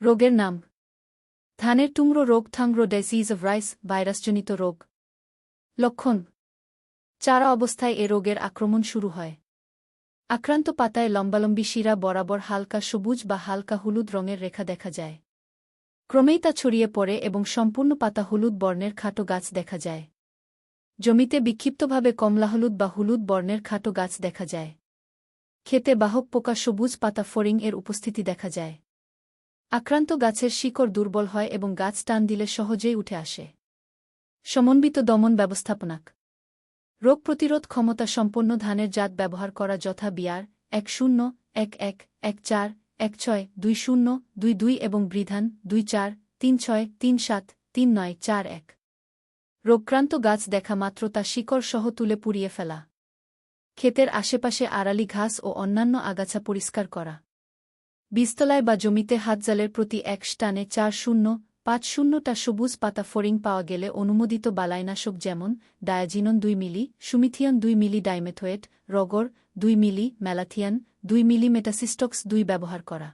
রোগের নাম। ধানের টুমরো রোগ থাংরো ডিজিজ অব রাইস ভাইরাসজনিত রোগ। লক্ষণ। চারা অবস্থায় এ রোগের আক্রমণ শুরু হয়। আক্রান্ত পাতায় লম্বালম্বি শিরা বরাবর হালকা সবুজ বা হালকা হলুদ রঙের রেখা দেখা যায়। ক্রমেই তা ছড়িয়ে পড়ে এবং সম্পূর্ণ পাতা হলুদ বর্ণের খাটো গাছ দেখা যায়। জমিতে বিক্ষিপ্তভাবে কমলা হলুদ বা হলুদ বর্ণের খাটো গাছ দেখা যায়। খেতে বাহক পোকা সবুজ পাতা ফরিং এর উপস্থিতি দেখা যায়। আক্রান্ত গাছের শিকড় দুর্বল হয় এবং গাছ টান দিলে সহজেই উঠে আসে। সমন্বিত দমন ব্যবস্থাপনাক। রোগ প্রতিরোধ ক্ষমতা সম্পন্ন ধানের জাত ব্যবহার করা যথা বিয়ার, এক শূন্য, এক এক এক চার, এক ছয়, দুই শূন্য, দুই দুই এবং বৃধান, দুই চার, তিন ছয়, তিন সাত, তিন নয়, চার এক। রোগক্রান্ত গাছ দেখা মাত্র তা শিকড় সহ তুলে পুড়িয়ে ফেলা। ক্ষেতের আশেপাশে আড়ালি ঘাস ও অন্যান্য আগাছা পরিষ্কার করা। বীজতলায় বা জমিতে হাতজালের প্রতি এক স্টানে চার শূন্য, পাঁচ শূন্যটা সবুজ পাতা ফরিং পাওয়া গেলে অনুমোদিত বালাইনাশক যেমন ডায়াজিনন দুই মিলি, সুমিথিয়ন দুই মিলি ডাইমেথোয়েট, রগর দুই মিলি, ম্যালাথিয়ান দুই মিলি, মেটাসিস্টক্স দুই ব্যবহার করা।